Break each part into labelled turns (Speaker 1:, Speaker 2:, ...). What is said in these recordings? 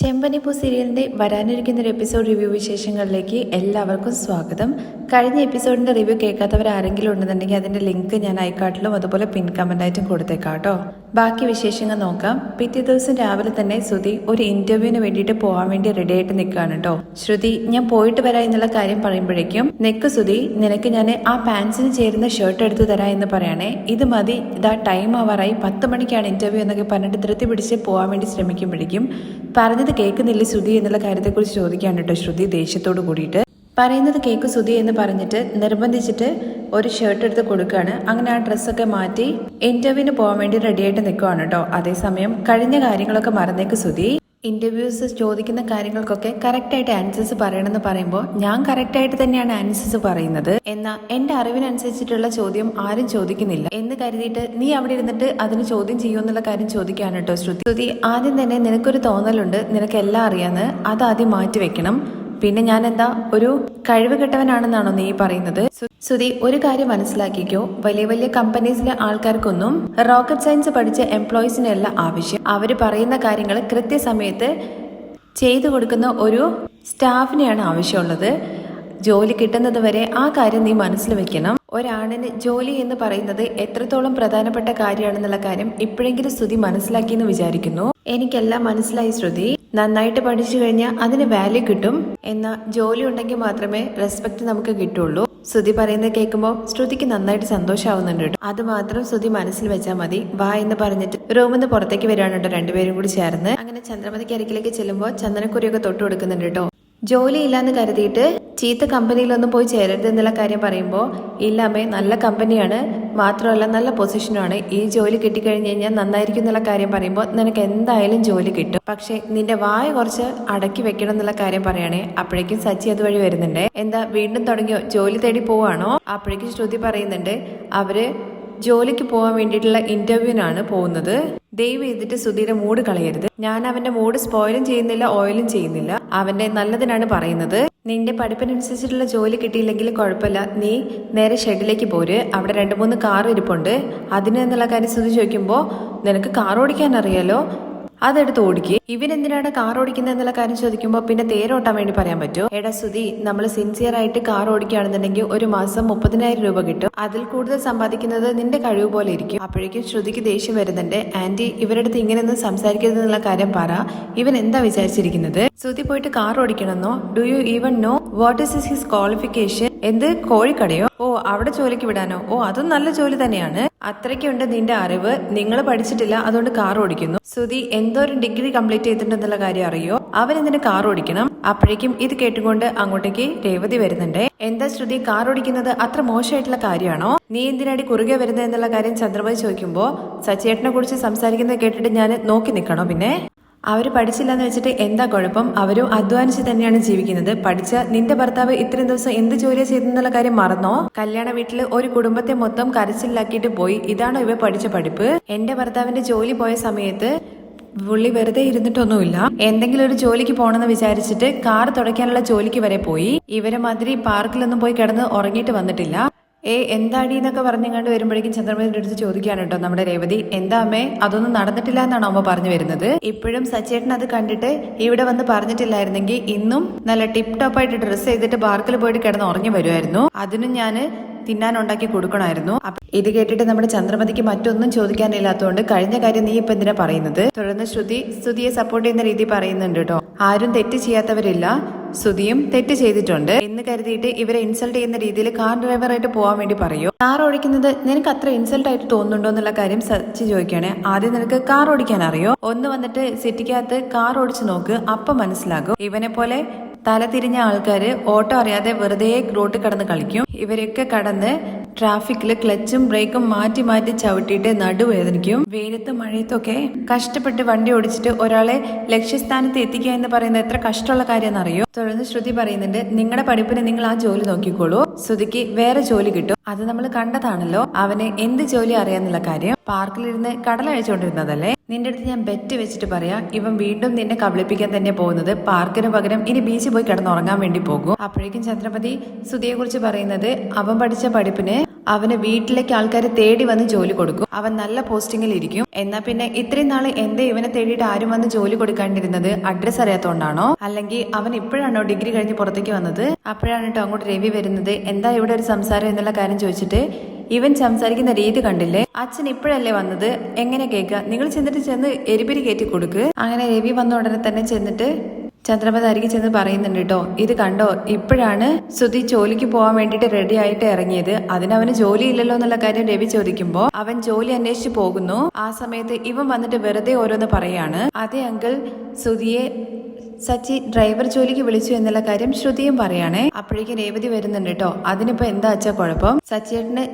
Speaker 1: ചെമ്പനിപ്പൂ സീരിയലിന്റെ വരാനിരിക്കുന്ന ഒരു എപ്പിസോഡ് റിവ്യൂ വിശേഷങ്ങളിലേക്ക് എല്ലാവർക്കും സ്വാഗതം. കഴിഞ്ഞ എപ്പിസോഡിന്റെ റിവ്യൂ കേൾക്കാത്തവർ ആരെങ്കിലും ഉണ്ടെന്നുണ്ടെങ്കിൽ അതിന്റെ ലിങ്ക് ഞാൻ അയക്കാട്ടിലും അതുപോലെ പിൻ കമന്റായിട്ടും കൊടുത്തേക്കാം കേട്ടോ. ബാക്കി വിശേഷങ്ങൾ നോക്കാം. പിറ്റേ ദിവസം രാവിലെ തന്നെ ശ്രുതി ഒരു ഇന്റർവ്യൂവിന് വേണ്ടിയിട്ട് പോകാൻ വേണ്ടി റെഡി ആയിട്ട് നിൽക്കുകയാണ് കേട്ടോ ശ്രുതി ഞാൻ പോയിട്ട് വരാം എന്നുള്ള കാര്യം പറയുമ്പോഴേക്കും നെക്ക് ശ്രുതി നിനക്ക് ഞാൻ ആ പാൻസിന് ചേരുന്ന ഷർട്ട് എടുത്തു തരാം എന്ന് പറയണേ. ഇത് മതി. ഇതാ ടൈം ആവാറായി. പത്ത് മണിക്കാണ് ഇന്റർവ്യൂ എന്നൊക്കെ പറഞ്ഞിട്ട് ധൃതി പിടിച്ച് പോകാൻ വേണ്ടി ശ്രമിക്കുമ്പോഴേക്കും പറഞ്ഞത് കേൾക്കുന്നില്ല ശ്രുതി? എന്നുള്ള കാര്യത്തെക്കുറിച്ച് ചോദിക്കുകയാണ് കേട്ടോ ശ്രുതി ദേഷ്യത്തോട് കൂടിയിട്ട്. പറയുന്നത് കേക്ക് സുതി എന്ന് പറഞ്ഞിട്ട് നിർബന്ധിച്ചിട്ട് ഒരു ഷർട്ട് എടുത്ത് കൊടുക്കുകയാണ്. അങ്ങനെ ആ ഡ്രസ്സൊക്കെ മാറ്റി ഇന്റർവ്യൂവിന് പോകാൻ വേണ്ടി റെഡിയായിട്ട് നിൽക്കുവാണ് കേട്ടോ അതേസമയം കഴിഞ്ഞ കാര്യങ്ങളൊക്കെ മറന്നേക്ക് സുതി ഇന്റർവ്യൂസ് ചോദിക്കുന്ന കാര്യങ്ങൾക്കൊക്കെ കറക്റ്റായിട്ട് ആൻസേഴ്സ് പറയണമെന്ന് പറയുമ്പോൾ ഞാൻ കറക്റ്റായിട്ട് തന്നെയാണ് ആൻസേഴ്സ് പറയുന്നത്. എന്നാൽ എന്റെ അറിവിനനുസരിച്ചിട്ടുള്ള ചോദ്യം ആരും ചോദിക്കുന്നില്ല. എന്ന് കരുതിയിട്ട് നീ അവിടെ ഇരുന്നിട്ട് അതിന് ചോദ്യം ചെയ്യുമെന്നുള്ള കാര്യം ചോദിക്കാണ് കേട്ടോ ശ്രുതി. ശ്രുതി ആദ്യം തന്നെ നിനക്കൊരു തോന്നലുണ്ട്. നിനക്ക് എല്ലാം അറിയാന്ന്. അത് ആദ്യം മാറ്റി വെക്കണം. പിന്നെ ഞാൻ എന്താ ഒരു കഴിവ് കെട്ടവനാണെന്നാണോ നീ പറയുന്നത്? ശ്രുതി ഒരു കാര്യം മനസ്സിലാക്കിക്കോ. വലിയ വലിയ കമ്പനീസിലെ ആൾക്കാർക്കൊന്നും റോക്കറ്റ് സയൻസ് പഠിച്ച എംപ്ലോയീസിനല്ല ആവശ്യം. അവർ പറയുന്ന കാര്യങ്ങൾ കൃത്യസമയത്ത് ചെയ്തു കൊടുക്കുന്ന ഒരു സ്റ്റാഫിനെയാണ് ആവശ്യമുള്ളത്. ജോലി കിട്ടുന്നത് വരെ ആ കാര്യം നീ മനസ്സിൽ വെക്കണം. ഒരാണിന് ജോലി എന്ന് പറയുന്നത് എത്രത്തോളം പ്രധാനപ്പെട്ട കാര്യമാണെന്നുള്ള കാര്യം ഇപ്പോഴെങ്കിലും ശ്രുതി മനസ്സിലാക്കിയെന്ന് വിചാരിക്കുന്നു. എനിക്കെല്ലാം മനസ്സിലായി ശ്രുതി നന്നായിട്ട് പഠിച്ചു കഴിഞ്ഞാൽ അതിന് വാല്യൂ കിട്ടും എന്നാൽ ജോലി ഉണ്ടെങ്കിൽ മാത്രമേ റെസ്പെക്ട് നമുക്ക് കിട്ടുള്ളൂ. ശ്രുതി പറയുന്നത് കേൾക്കുമ്പോൾ ശ്രുതിക്ക് നന്നായിട്ട് സന്തോഷമാവുന്നുണ്ട് കേട്ടോ. അത് മാത്രം ശ്രുതി മനസ്സിൽ വെച്ചാൽ മതി. വാ എന്ന് പറഞ്ഞിട്ട് റൂമിൽ നിന്ന് പുറത്തേക്ക് വരികയാണ് കേട്ടോ രണ്ടുപേരും കൂടി ചേർന്ന്. അങ്ങനെ ചന്ദ്രമതിക്ക് അരക്കിലേക്ക് ചെല്ലുമ്പോൾ ചന്ദനക്കുറിയൊക്കെ തൊട്ട് കൊടുക്കുന്നുണ്ട് കേട്ടോ. ജോലി ഇല്ലാന്ന് കരുതിയിട്ട് ചീത്ത കമ്പനിയിലൊന്നും പോയി ചേരരുത് എന്നുള്ള കാര്യം പറയുമ്പോൾ ഇല്ലാമേ നല്ല കമ്പനിയാണ് മാത്രമല്ല നല്ല പൊസിഷനുമാണ്. ഈ ജോലി കിട്ടിക്കഴിഞ്ഞ് കഴിഞ്ഞാൽ നന്നായിരിക്കും എന്നുള്ള കാര്യം പറയുമ്പോൾ നിനക്ക് എന്തായാലും ജോലി കിട്ടും. പക്ഷെ നിന്റെ വായ കുറച്ച് അടക്കി വെക്കണം എന്നുള്ള കാര്യം പറയണേ അപ്പോഴേക്കും സച്ചി അതുവഴി വരുന്നുണ്ട്. എന്താ വീണ്ടും തുടങ്ങിയോ? ജോലി തേടി പോവാണോ? അപ്പോഴേക്കും ശ്രുതി പറയുന്നുണ്ട് അവർ ജോലിക്ക് പോകാൻ വേണ്ടിയിട്ടുള്ള ഇന്റർവ്യൂവിനാണ് പോകുന്നത്. ദയവ് ചെയ്തിട്ട് സുധീരെ മൂഡ് കളയരുത്. ഞാൻ അവന്റെ മൂഡ് സ്പോയിലും ചെയ്യുന്നില്ല ഓയിലും ചെയ്യുന്നില്ല. അവന്റെ നല്ലതിനാണ് പറയുന്നത്. നിന്റെ പഠിപ്പിനനുസരിച്ചിട്ടുള്ള ജോലി കിട്ടിയില്ലെങ്കിൽ കുഴപ്പമില്ല. നീ നേരെ ഷെഡിലേക്ക് പോര്. അവിടെ രണ്ട് മൂന്ന് കാർ ഇരിപ്പുണ്ട്. അതിന് എന്നുള്ള കാര്യം സുധി ചോദിക്കുമ്പോൾ നിനക്ക് കാർ ഓടിക്കാൻ അറിയാലോ? അതെടുത്ത് ഓടിക്കുക ഇവൻ എന്തിനാണ് കാർ ഓടിക്കുന്നത് എന്നുള്ള കാര്യം ചോദിക്കുമ്പോൾ പിന്നെ തേരോട്ടാൻ വേണ്ടി പറയാൻ പറ്റുമോ എടാ സുധി നമ്മൾ സിൻസിയർ ആയിട്ട് കാർ ഓടിക്കുകയാണെന്നുണ്ടെങ്കിൽ ഒരു മാസം മുപ്പതിനായിരം രൂപ കിട്ടും. അതിൽ കൂടുതൽ സമ്പാദിക്കുന്നത് നിന്റെ കഴിവ് പോലെ ഇരിക്കും. അപ്പോഴേക്കും ശ്രുതിക്ക് ദേഷ്യം വരുന്നുണ്ട്. ആന്റി ഇവരടുത്ത് ഇങ്ങനെയൊന്നും സംസാരിക്കരുതെന്നുള്ള കാര്യം പറ. ഇവൻ എന്താ വിചാരിച്ചിരിക്കുന്നത്? സുതി പോയിട്ട് car ഓടിക്കണമെന്നോ? Do you even know what is his qualification എന്ത് കോഴിക്കടയോ? ഓ അവിടെ ജോലിക്ക് വിടാനോ? ഓ അതും നല്ല ജോലി തന്നെയാണ്. അത്രയ്ക്കുണ്ട് നിന്റെ അറിവ്. നിങ്ങൾ പഠിച്ചിട്ടില്ല അതുകൊണ്ട് കാർ ഓടിക്കുന്നു. സുധി എന്തോ ഒരു ഡിഗ്രി കംപ്ലീറ്റ് ചെയ്തിട്ടുണ്ടെന്നുള്ള കാര്യം അറിയോ? അവൻ എന്തിന് കാർ ഓടിക്കണം? അപ്പോഴേക്കും ഇത് കേട്ടുകൊണ്ട് അങ്ങോട്ടേക്ക് രേവതി വരുന്നുണ്ട്. എന്താ ശ്രുതി കാർ ഓടിക്കുന്നത് അത്ര മോശമായിട്ടുള്ള കാര്യമാണോ? നീ എന്തിനാടി കുറുകെ വരുന്നത് എന്നുള്ള കാര്യം ചന്ദ്രമതി ചോദിക്കുമ്പോ സച്ചേട്ടനെ കുറിച്ച് സംസാരിക്കുന്നത് കേട്ടിട്ട് ഞാൻ നോക്കി നിൽക്കണോ പിന്നെ? അവർ പഠിച്ചില്ലെന്ന് വെച്ചിട്ട് എന്താ കുഴപ്പം? അവരും അധ്വാനിച്ച് തന്നെയാണ് ജീവിക്കുന്നത്. പഠിച്ച നിന്റെ ഭർത്താവ് ഇത്രയും ദിവസം എന്ത് ജോലിയാ ചെയ്തെന്നുള്ള കാര്യം മറന്നോ? കല്യാണ വീട്ടിൽ ഒരു കുടുംബത്തെ മൊത്തം കരച്ചിലാക്കിയിട്ട് പോയി. ഇതാണോ ഇവ പഠിച്ച പഠിപ്പ്? എന്റെ ഭർത്താവിന്റെ ജോലി പോയ സമയത്ത് പുള്ളി വെറുതെ ഇരുന്നിട്ടൊന്നുമില്ല. എന്തെങ്കിലും ഒരു ജോലിക്ക് പോകണമെന്ന് വിചാരിച്ചിട്ട് കാർ തുടയ്ക്കാനുള്ള ജോലിക്ക് വരെ പോയി. ഇവരെ മാതിരി പാർക്കിലൊന്നും പോയി കിടന്ന് ഉറങ്ങിയിട്ട് വന്നിട്ടില്ല. ഏ എന്താടി എന്നൊക്കെ പറഞ്ഞുകൊണ്ട് വരുമ്പോഴേക്കും ചന്ദ്രമതിന്റെ അടുത്ത് ചോദിക്കാണ് കേട്ടോ നമ്മുടെ രേവതി. എന്താ അമ്മേ അതൊന്നും നടന്നിട്ടില്ല എന്നാണ് അമ്മ പറഞ്ഞു വരുന്നത്? ഇപ്പോഴും സച്ചേട്ടൻ അത് കണ്ടിട്ട് ഇവിടെ വന്ന് പറഞ്ഞിട്ടില്ലായിരുന്നെങ്കിൽ ഇന്നും നല്ല ടിപ് ടോപ്പായിട്ട് ഡ്രസ്സ് ചെയ്തിട്ട് പാർക്കിൽ പോയിട്ട് കിടന്ന് ഉറങ്ങി വരുമായിരുന്നു. അതിനും ഞാൻ തിന്നാൻ ഉണ്ടാക്കി കൊടുക്കണമായിരുന്നു ഇത് കേട്ടിട്ട് നമ്മുടെ ചന്ദ്രമതിക്ക് മറ്റൊന്നും ചോദിക്കാനില്ലാത്തതുകൊണ്ട് കഴിഞ്ഞ കാര്യം നീ ഇപ്പൊ എന്തിനാ പറയുന്നത്? തുടർന്ന് ശ്രുതി സ്തുതിയെ സപ്പോർട്ട് ചെയ്യുന്ന രീതി പറയുന്നുണ്ട് കേട്ടോ. ആരും തെറ്റ് ചെയ്യാത്തവരില്ല. ശ്രുതിയും തെറ്റ് ചെയ്തിട്ടുണ്ട് എന്ന് കരുതിയിട്ട് ഇവരെ ഇൻസൾട്ട് ചെയ്യുന്ന രീതിയിൽ കാർ ഡ്രൈവറായിട്ട് പോകാൻ വേണ്ടി പറയൂ. കാർ ഓടിക്കുന്നത് നിനക്ക് അത്ര ഇൻസൾട്ട് ആയിട്ട് തോന്നുന്നുണ്ടോ എന്നുള്ള കാര്യം സച്ചി ചോദിക്കുകയാണ്. ആദ്യം നിനക്ക് കാർ ഓടിക്കാൻ അറിയോ? ഒന്ന് വന്നിട്ട് സിറ്റിക്കകത്ത് കാർ ഓടിച്ചു നോക്ക് അപ്പൊ മനസ്സിലാകും. ഇവനെ പോലെ തല തിരിഞ്ഞ ആൾക്കാര് ഓട്ടോ അറിയാതെ വെറുതെ റോട്ട് കടന്ന് കളിക്കും. ഇവരൊക്കെ കടന്ന് ട്രാഫിക്കിൽ ക്ലച്ചും ബ്രേക്കും മാറ്റി മാറ്റി ചവിട്ടിയിട്ട് നടുവേദനിക്കും. വെയിലത്തും മഴയത്തൊക്കെ കഷ്ടപ്പെട്ട് വണ്ടി ഓടിച്ചിട്ട് ഒരാളെ ലക്ഷ്യസ്ഥാനത്ത് എത്തിക്കുക എന്ന് പറയുന്നത് എത്ര കഷ്ടമുള്ള കാര്യമെന്ന് അറിയോ തുടർന്ന് ശ്രുതി പറയുന്നുണ്ട് നിങ്ങളുടെ പഠിപ്പിന് നിങ്ങൾ ആ ജോലി നോക്കിക്കോളൂ. ശ്രുതിക്ക് വേറെ ജോലി കിട്ടും. അത് നമ്മൾ കണ്ടതാണല്ലോ. അവന് എന്ത് ജോലി അറിയാന്നുള്ള കാര്യം. പാർക്കിലിരുന്ന് കടലഴിച്ചുകൊണ്ടിരുന്നതല്ലേ നിന്റെ അടുത്ത് ഞാൻ ബെറ്റ് വെച്ചിട്ട് പറയാം ഇവൻ വീണ്ടും നിന്നെ കബളിപ്പിക്കാൻ തന്നെ പോകുന്നത് പാർക്കിന് പകരം ഇനി ബീച്ചിൽ പോയി കിടന്നുറങ്ങാൻ വേണ്ടി പോകും. അപ്പോഴേക്കും ചന്ദ്രപതി സുധിയെ കുറിച്ച് പറയുന്നത് അവൻ പഠിച്ച പഠിപ്പിന് അവന് വീട്ടിലേക്ക് ആൾക്കാർ തേടി വന്ന് ജോലി കൊടുക്കും. അവൻ നല്ല പോസ്റ്റിംഗിൽ ഇരിക്കും. എന്നാ പിന്നെ ഇത്രയും നാൾ എന്തേ ഇവനെ തേടിയിട്ട് ആരും വന്ന് ജോലി കൊടുക്കാണ്ടിരുന്നത് അഡ്രസ് അറിയാത്തോണ്ടാണോ? അല്ലെങ്കിൽ അവൻ ഇപ്പോഴാണോ ഡിഗ്രി കഴിഞ്ഞ് പുറത്തേക്ക് വന്നത്? അപ്പോഴാണ് കേട്ടോ അങ്ങോട്ട് രവി വരുന്നത്. എന്താ ഇവിടെ ഒരു സംസാരം എന്നുള്ള കാര്യം ചോദിച്ചിട്ട് ഇവൻ സംസാരിക്കുന്ന രീതി കണ്ടില്ലേ? അച്ഛൻ ഇപ്പോഴല്ലേ വന്നത്? എങ്ങനെ കേൾക്കുക നിങ്ങൾ ചെന്നിട്ട് ചെന്ന് എരിപിരി കയറ്റി കൊടുക്ക്. അങ്ങനെ രവി വന്ന ഉടനെ തന്നെ ചെന്നിട്ട് ചന്ദ്രമതി അരികെ ചെന്ന് പറയുന്നുണ്ട് കേട്ടോ ഇത് കണ്ടോ ഇപ്പോഴാണ് സുധി ജോലിക്ക് പോകാൻ വേണ്ടിയിട്ട് റെഡി ആയിട്ട് ഇറങ്ങിയത്. അതിനവന് ജോലി ഇല്ലല്ലോ എന്നുള്ള കാര്യം രവി ചോദിക്കുമ്പോ അവൻ ജോലി അന്വേഷിച്ചു പോകുന്നു. ആ സമയത്ത് ഇവൻ വന്നിട്ട് വെറുതെ ഓരോന്ന് പറയാണ്. അതേ അങ്കിൾ സുധിയെ സച്ചി ഡ്രൈവർ ജോലിക്ക് വിളിച്ചു എന്നുള്ള കാര്യം ശ്രുതിയും പറയാണേ. അപ്പോഴേക്കും രേവതി വരുന്നുണ്ട് കേട്ടോ അതിനിപ്പോ എന്താ അച്ഛാ കുഴപ്പം? സച്ചിയേട്ടന്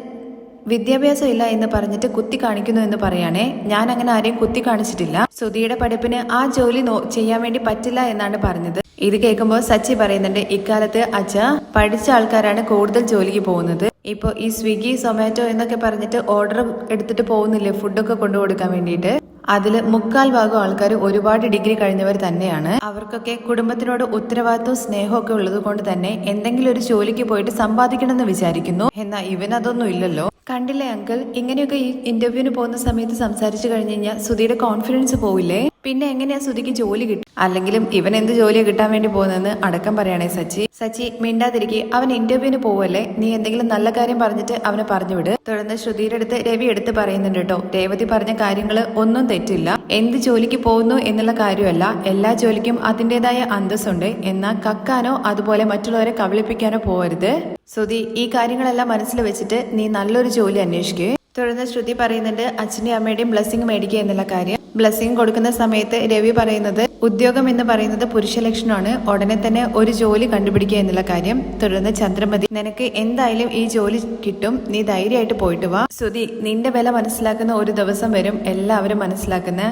Speaker 1: വിദ്യാഭ്യാസം ഇല്ല എന്ന് പറഞ്ഞിട്ട് കുത്തി കാണിക്കുന്നു എന്ന് പറയാണേ. ഞാൻ അങ്ങനെ ആരെയും കുത്തി കാണിച്ചിട്ടില്ല. സുധിയുടെ പഠിപ്പിന് ആ ജോലി ചെയ്യാൻ വേണ്ടി പറ്റില്ല എന്നാണ് പറഞ്ഞത്. ഇത് കേൾക്കുമ്പോൾ സച്ചി പറയുന്നുണ്ട് ഇക്കാലത്ത് അച്ഛ പഠിച്ച ആൾക്കാരാണ് കൂടുതൽ ജോലിക്ക് പോകുന്നത്. ഇപ്പോൾ ഈ സ്വിഗ്ഗി സൊമാറ്റോ എന്നൊക്കെ പറഞ്ഞിട്ട് ഓർഡർ എടുത്തിട്ട് പോകുന്നില്ലേ ഫുഡൊക്കെ കൊണ്ടു കൊടുക്കാൻ വേണ്ടിയിട്ട്? അതിൽ മുക്കാൽ ഭാഗം ആൾക്കാർ ഒരുപാട് ഡിഗ്രി കഴിഞ്ഞവർ തന്നെയാണ്. അവർക്കൊക്കെ കുടുംബത്തിനോട് ഉത്തരവാദിത്വവും സ്നേഹവും ഒക്കെ ഉള്ളത് കൊണ്ട് തന്നെ എന്തെങ്കിലും ഒരു ജോലിക്ക് പോയിട്ട് സമ്പാദിക്കണമെന്ന് വിചാരിക്കുന്നു. എന്നാൽ ഇവനതൊന്നും ഇല്ലല്ലോ. കണ്ടില്ലേ അങ്കിൾ ഇങ്ങനെയൊക്കെ ഈ ഇന്റർവ്യൂവിന് പോകുന്ന സമയത്ത് സംസാരിച്ചു കഴിഞ്ഞു കഴിഞ്ഞാൽ സുധിയുടെ കോൺഫിഡൻസ് പോവില്ലേ? പിന്നെ എങ്ങനെയാ സുധിക്ക് ജോലി കിട്ടും? അല്ലെങ്കിലും ഇവൻ എന്ത് ജോലിയാ കിട്ടാൻ വേണ്ടി പോകുന്നതെന്ന് അടക്കം പറയണേ സച്ചി. സച്ചി മിണ്ടാതിരിക്കെ. അവൻ ഇന്റർവ്യൂവിന് പോവല്ലേ? നീ എന്തെങ്കിലും നല്ല കാര്യം പറഞ്ഞിട്ട് അവനെ പറഞ്ഞു വിട്. തുടർന്ന് ശ്രുതിയുടെ അടുത്ത് രവി എടുത്ത് പറയുന്നുണ്ട് കേട്ടോ രേവതി പറഞ്ഞ കാര്യങ്ങൾ ഒന്നും തെറ്റില്ല. എന്ത് ജോലിക്ക് പോകുന്നു എന്നുള്ള കാര്യമല്ല. എല്ലാ ജോലിക്കും അതിന്റെതായ അന്തസ്സുണ്ട്. എന്നാൽ കക്കാനോ അതുപോലെ മറ്റുള്ളവരെ കബളിപ്പിക്കാനോ പോകരുത് ശ്രുതി ഈ കാര്യങ്ങളെല്ലാം മനസ്സിൽ വെച്ചിട്ട് നീ നല്ലൊരു ജോലി അന്വേഷിക്കുക തുടർന്ന് ശ്രുതി പറയുന്നുണ്ട് അച്ഛന്റെയും അമ്മയുടെയും ബ്ലെസ്സിങ് മേടിക്കുക എന്നുള്ള കാര്യം. ബ്ലെസ്സിങ് കൊടുക്കുന്ന സമയത്ത് രവി പറയുന്നത് ഉദ്യോഗം എന്ന് പറയുന്നത് പുരുഷ ലക്ഷണമാണ്. ഉടനെ തന്നെ ഒരു ജോലി കണ്ടുപിടിക്കുക എന്നുള്ള കാര്യം. തുടർന്ന് ചന്ദ്രമതി നിനക്ക് എന്തായാലും ഈ ജോലി കിട്ടും. നീ ധൈര്യമായിട്ട് പോയിട്ട് വാ. സുതി നിന്റെ വില മനസ്സിലാക്കുന്ന ഒരു ദിവസം വരും. എല്ലാവരും മനസ്സിലാക്കുന്ന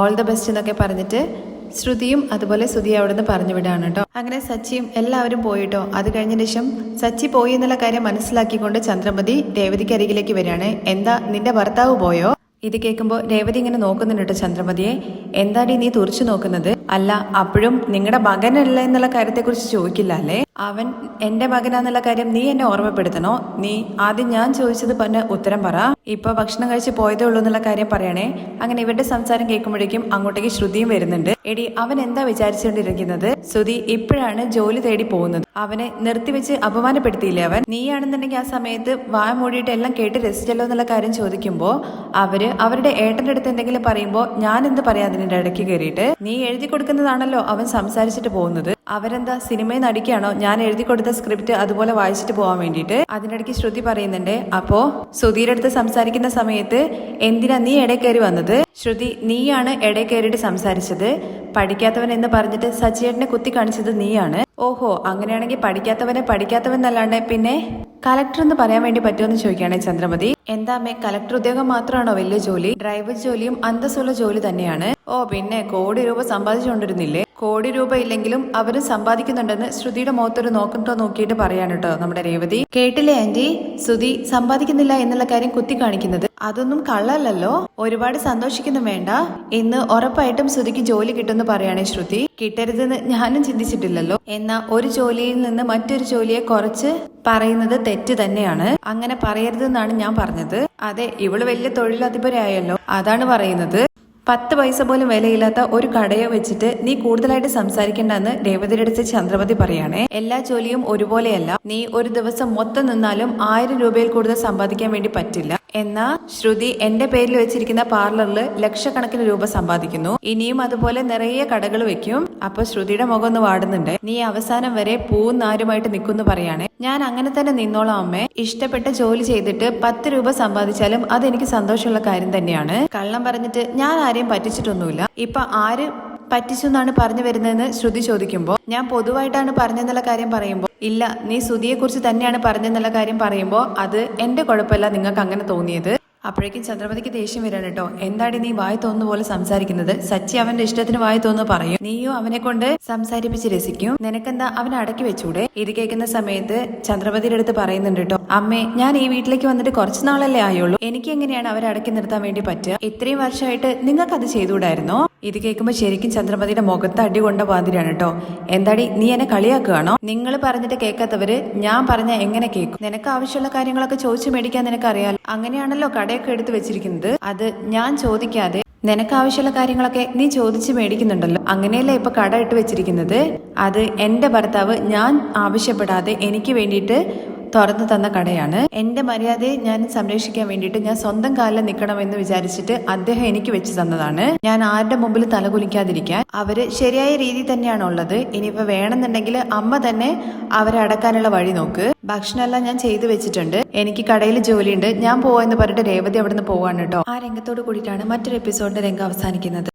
Speaker 1: ഓൾ ദ ബെസ്റ്റ് എന്നൊക്കെ പറഞ്ഞിട്ട് ശ്രുതിയും അതുപോലെ ശ്രുതി അവിടെ നിന്ന് പറഞ്ഞു വിടാണ് കേട്ടോ അങ്ങനെ സച്ചിയും എല്ലാവരും പോയിട്ടോ. അത് കഴിഞ്ഞ ശേഷം സച്ചി പോയി എന്നുള്ള കാര്യം മനസ്സിലാക്കിക്കൊണ്ട് ചന്ദ്രമതി രേവതിക്ക് അരികിലേക്ക് വരികയാണ്. എന്താ നിന്റെ ഭർത്താവ് പോയോ? ഇത് കേൾക്കുമ്പോൾ രേവതി ഇങ്ങനെ നോക്കുന്നുണ്ട് ചന്ദ്രമതിയെ. എന്താടി നീ തുറച്ചു നോക്കുന്നത്? അല്ല അപ്പോഴും നിങ്ങളുടെ മകനല്ല എന്നുള്ള കാര്യത്തെക്കുറിച്ച് ചോദിക്കില്ല അല്ലേ? അവൻ എന്റെ മകനാന്നുള്ള കാര്യം നീ എന്നെ ഓർമ്മപ്പെടുത്തണോ? നീ ആദ്യം ഞാൻ ചോദിച്ചത് പറഞ്ഞ ഉത്തരം പറ. ഇപ്പൊ ഭക്ഷണം കഴിച്ച് പോയതേ ഉള്ളൂ എന്നുള്ള കാര്യം പറയണേ. അങ്ങനെ ഇവരുടെ സംസാരം കേൾക്കുമ്പോഴേക്കും അങ്ങോട്ടേക്ക് ശ്രുതിയും വരുന്നുണ്ട്. എടി അവൻ എന്താ വിചാരിച്ചുകൊണ്ടിരിക്കുന്നത് ശ്രുതി ഇപ്പോഴാണ് ജോലി തേടി പോകുന്നത്. അവനെ നിർത്തിവെച്ച് അപമാനപ്പെടുത്തിയില്ലേ അവൻ? നീയാണെന്നുണ്ടെങ്കിൽ ആ സമയത്ത് വായ മൂടിയിട്ട് എല്ലാം കേട്ട് രസിച്ചല്ലോ എന്നുള്ള കാര്യം ചോദിക്കുമ്പോൾ അവർ അവരുടെ ഏട്ടന്റെ അടുത്ത് എന്തെങ്കിലും പറയുമ്പോ ഞാൻ എന്ത് പറയാം അതിന്റെ ഇടയ്ക്ക് കയറിയിട്ട് നീ എഴുതി കൊടുക്കുന്നതാണല്ലോ അവൻ സംസാരിച്ചിട്ട് പോകുന്നത്. അവരെന്താ സിനിമയിൽ നടിക്കുകയാണോ? ഞാൻ എഴുതി കൊടുത്ത സ്ക്രിപ്റ്റ് അതുപോലെ വായിച്ചിട്ട് പോകാൻ വേണ്ടിയിട്ട്. അതിനിടയ്ക്ക് ശ്രുതി പറയുന്നുണ്ട് അപ്പോ സുധീരടുത്ത് സംസാരിക്കുന്ന സമയത്ത് എന്തിനാ നീ ഇടയിൽ കയറി വന്നത്? ശ്രുതി നീയാണ് ഇടയിൽ കയറിയിട്ട് സംസാരിച്ചത്. പഠിക്കാത്തവൻ എന്ന് പറഞ്ഞിട്ട് സച്ചിയേട്ടനെ കുത്തി കാണിച്ചത് നീയാണ്. ഓഹോ അങ്ങനെയാണെങ്കിൽ പഠിക്കാത്തവനെ പഠിക്കാത്തവൻ എന്നല്ലാണ്ട് പിന്നെ? കലക്ടർ എന്ന് പറയാൻ വേണ്ടി പറ്റുമെന്ന് ചോദിക്കുകയാണ് ചന്ദ്രമതി. എന്താ അമ്മേ കലക്ടർ ഉദ്യോഗം മാത്രമാണോ വലിയ ജോലി? ഡ്രൈവർ ജോലിയും അന്തസ്സുള്ള ജോലി തന്നെയാണ്. ഓ പിന്നെ കോടി രൂപ സമ്പാദിച്ചുകൊണ്ടിരുന്നില്ലേ? കോടി രൂപ ഇല്ലെങ്കിലും അവർ സമ്പാദിക്കുന്നുണ്ടെന്ന് ശ്രുതിയുടെ മുഖത്തൊരു നോക്കട്ടോ നോക്കിയിട്ട് പറയാണ് കേട്ടോ നമ്മുടെ രേവതി. കേട്ടില്ലേ ആന്റി? ശ്രുതി സമ്പാദിക്കുന്നില്ല എന്നുള്ള കാര്യം കുത്തി കാണിക്കുന്നത് അതൊന്നും കള്ളല്ലല്ലോ. ഒരുപാട് സന്തോഷിക്കുന്നു വേണ്ട. ഇന്ന് ഉറപ്പായിട്ടും ശ്രുതിക്ക് ജോലി കിട്ടുമെന്ന് പറയുകയാണെ ശ്രുതി. കിട്ടരുതെന്ന് ഞാനും ചിന്തിച്ചിട്ടില്ലല്ലോ. എന്നാ ഒരു ജോലിയിൽ നിന്ന് മറ്റൊരു ജോലിയെ കുറച്ച് പറയുന്നത് തെറ്റ് തന്നെയാണ്. അങ്ങനെ പറയരുതെന്നാണ് ഞാൻ പറഞ്ഞത്. അതെ ഇവൾ വലിയ തൊഴിലധിപരായല്ലോ. അതാണ് പറയുന്നത്. പത്ത് പൈസ പോലും വിലയില്ലാത്ത ഒരു കടയോ വെച്ചിട്ട് നീ കൂടുതലായിട്ട് സംസാരിക്കേണ്ടെന്ന് രേവതിയുടെ അടുത്ത് ചന്ദ്രപതി പറയാണേ. എല്ലാ ജോലിയും ഒരുപോലെയല്ല. നീ ഒരു ദിവസം മൊത്തം നിന്നാലും ആയിരം രൂപയിൽ കൂടുതൽ സമ്പാദിക്കാൻ വേണ്ടി പറ്റില്ല. എന്നാ ശ്രുതി എന്റെ പേരിൽ വെച്ചിരിക്കുന്ന പാർലറിൽ ലക്ഷക്കണക്കിന് രൂപ സമ്പാദിക്കുന്നു. ഇനിയും അതുപോലെ നിറയെ കടകൾ വെക്കും. അപ്പൊ ശ്രുതിയുടെ മുഖം ഒന്ന് വാടുന്നുണ്ട്. നീ അവസാനം വരെ പൂവും നാരുമായിട്ട് നിൽക്കുന്നു പറയാണേ. ഞാൻ അങ്ങനെ തന്നെ നിന്നോളാം അമ്മേ. ഇഷ്ടപ്പെട്ട ജോലി ചെയ്തിട്ട് പത്ത് രൂപ സമ്പാദിച്ചാലും അതെനിക്ക് സന്തോഷമുള്ള കാര്യം തന്നെയാണ്. കള്ളം പറഞ്ഞിട്ട് ഞാൻ ആരെയും പറ്റിച്ചിട്ടൊന്നുമില്ല. ഇപ്പൊ ആര് പറ്റിച്ചു എന്നാണ് പറഞ്ഞു വരുന്നതെന്ന് ശ്രുതി ചോദിക്കുമ്പോൾ ഞാൻ പൊതുവായിട്ടാണ് പറഞ്ഞെന്നുള്ള കാര്യം പറയുമ്പോൾ ഇല്ല നീ ശ്രുതിയെ കുറിച്ച് തന്നെയാണ് പറഞ്ഞെന്നുള്ള കാര്യം പറയുമ്പോൾ അത് എന്റെ കുഴപ്പമല്ല നിങ്ങൾക്ക് അങ്ങനെ തോന്നിയത്. അപ്പോഴേക്കും ചന്ദ്രമതിക്ക് ദേഷ്യം വരാണ് കേട്ടോ. എന്താടി നീ വായി തോന്നുന്ന പോലെ സംസാരിക്കുന്നത്? സച്ചി അവന്റെ ഇഷ്ടത്തിന് വായി തോന്നുന്നു പറയും. നീയോ അവനെ കൊണ്ട് സംസാരിപ്പിച്ച് രസിക്കും. നിനക്കെന്താ അവനെ അടക്കി വെച്ചൂടെ? ഇത് കേൾക്കുന്ന സമയത്ത് ചന്ദ്രമതിയുടെ അടുത്ത് പറയുന്നുണ്ട് കേട്ടോ. അമ്മേ ഞാൻ ഈ വീട്ടിലേക്ക് വന്നിട്ട് കുറച്ച് നാളല്ലേ ആയുള്ളൂ. എനിക്ക് എങ്ങനെയാണ് അവരെ അടക്കി നിർത്താൻ വേണ്ടി പറ്റുക? ഇത്രയും വർഷമായിട്ട് നിങ്ങൾക്ക് അത് ചെയ്തുകൂടായിരുന്നോ? ഇത് കേൾക്കുമ്പോൾ ശരിക്കും ചന്ദ്രമതിയുടെ മുഖത്ത് അടി കൊണ്ട മാതിരിയാണ് കേട്ടോ. എന്താടി നീ എന്നെ കളിയാക്കുകയാണോ? നിങ്ങൾ പറഞ്ഞിട്ട് കേൾക്കാത്തവര് ഞാൻ പറഞ്ഞ എങ്ങനെ കേൾക്കും? നിനക്ക് ആവശ്യമുള്ള കാര്യങ്ങളൊക്കെ ചോദിച്ചു മേടിക്കാൻ നിനക്ക് അറിയാലോ അങ്ങനെയാണല്ലോ കടയൊക്കെ എടുത്ത് വെച്ചിരിക്കുന്നത്. അത് ഞാൻ ചോദിക്കാതെ നിനക്ക് ആവശ്യമുള്ള കാര്യങ്ങളൊക്കെ നീ ചോദിച്ച് മേടിക്കുന്നുണ്ടല്ലോ. അങ്ങനെയല്ലേ ഇപ്പൊ കട ഇട്ട് വെച്ചിരിക്കുന്നത്? അത് എന്റെ ഭർത്താവ് ഞാൻ ആവശ്യപ്പെടാതെ എനിക്ക് വേണ്ടിയിട്ട് തുറന്നു തന്ന കടയാണ്. എന്റെ മര്യാദയെ ഞാൻ സംരക്ഷിക്കാൻ വേണ്ടിയിട്ട് ഞാൻ സ്വന്തം കാലിൽ നിൽക്കണമെന്ന് വിചാരിച്ചിട്ട് അദ്ദേഹം എനിക്ക് വെച്ച് തന്നതാണ്. ഞാൻ ആരുടെ മുമ്പിൽ തലകുലിക്കാതിരിക്കാൻ അവർ ശരിയായ രീതി തന്നെയാണ് ഉള്ളത്. ഇനിയിപ്പോ വേണമെന്നുണ്ടെങ്കിൽ അമ്മ തന്നെ അവരെ അടക്കാനുള്ള വഴി നോക്ക്. ഭക്ഷണമെല്ലാം ഞാൻ ചെയ്തു വെച്ചിട്ടുണ്ട്. എനിക്ക് കടയിൽ ജോലിയുണ്ട്. ഞാൻ പോവാന്ന് പറഞ്ഞിട്ട് രേവതി അവിടുന്ന് പോവാണ് കേട്ടോ. ആ രംഗത്തോട് കൂടിയിട്ടാണ് മറ്റൊരു എപ്പിസോഡിന്റെ രംഗം അവസാനിക്കുന്നത്.